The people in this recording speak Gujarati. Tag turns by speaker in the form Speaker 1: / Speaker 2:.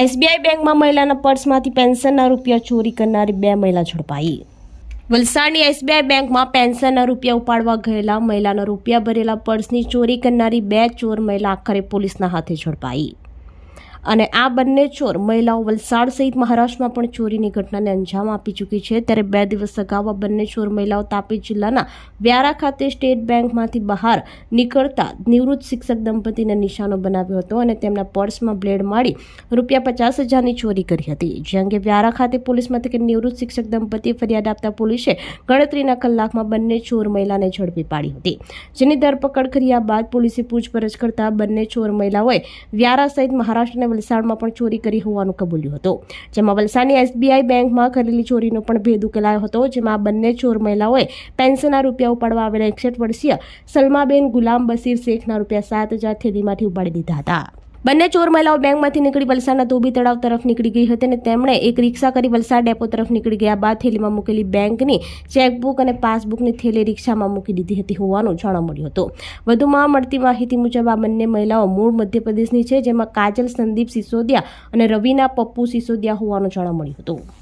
Speaker 1: એસબીઆઈ બેંકમાં મહિલાના પર્સમાંથી પેન્શનના રૂપિયા ચોરી કરનારી બે મહિલા ઝડપાઈ. વલસાડની એસબીઆઈ બેંકમાં પેન્શનના રૂપિયા ઉપાડવા ગયેલા મહિલાના રૂપિયા ભરેલા પર્સની ચોરી કરનારી બે ચોર મહિલા આખરે પોલીસના હાથે ઝડપાઈ. અને આ બંને ચોર મહિલાઓ વલસાડ સહિત મહારાષ્ટ્રમાં પણ ચોરીની ઘટનાને અંજામ આપી ચૂકી છે. ત્યારે બે દિવસ અગાઉ આ બંને ચોર મહિલાઓ તાપી જિલ્લાના વ્યારા ખાતે સ્ટેટ બેંકમાંથી બહાર નીકળતા નિવૃત્ત શિક્ષક દંપતીને નિશાનો બનાવ્યો હતો અને તેમના પર્સમાં બ્લેડ મારી રૂપિયા પચાસ હજારની ચોરી કરી હતી. જે અંગે વ્યારા ખાતે પોલીસ મથકે નિવૃત્ત શિક્ષક દંપતીએ ફરિયાદ આપતા પોલીસે ગણતરીના કલાકમાં બંને ચોર મહિલાને ઝડપી પાડી હતી. જેની ધરપકડ કર્યા બાદ પોલીસે પૂછપરછ કરતા બંને ચોર મહિલાઓએ વ્યારા સહિત મહારાષ્ટ્ર અને વલસાડમાં પણ ચોરી કરી હોવાનું કબૂલ્યું હતું. જેમાં વલસાડની એસબીઆઈ બેંકમાં કરેલી ચોરીનો પણ ભેદ ઉકેલાયો હતો, જેમાં બંને ચોર મહિલાઓએ પેન્શનના રૂપિયા ઉપાડવા આવેલા એકસઠ વર્ષીય સલમાબેન ગુલામ બસીર શેખના રૂપિયા સાત હજાર થેલીમાંથી ઉપાડી દીધા હતા. બંને ચોર મહિલાઓ બેંકમાંથી નીકળી વલસાડના ધોબી તળાવ તરફ નીકળી ગઈ હતી અને તેમણે એક રિક્ષા કરી વલસાડ ડેપો તરફ નીકળી ગયા બાદ થેલીમાં મૂકેલી બેંકની ચેકબુક અને પાસબુકની થેલી રિક્ષામાં મૂકી દીધી હતી હોવાનું જાણવા મળ્યું હતું. વધુમાં મળતી માહિતી મુજબ આ બંને મહિલાઓ મૂળ મધ્યપ્રદેશની છે, જેમાં કાજલ સંદીપ સિસોદિયા અને રવિના પપ્પુ સિસોદિયા હોવાનું જાણવા મળ્યું હતું.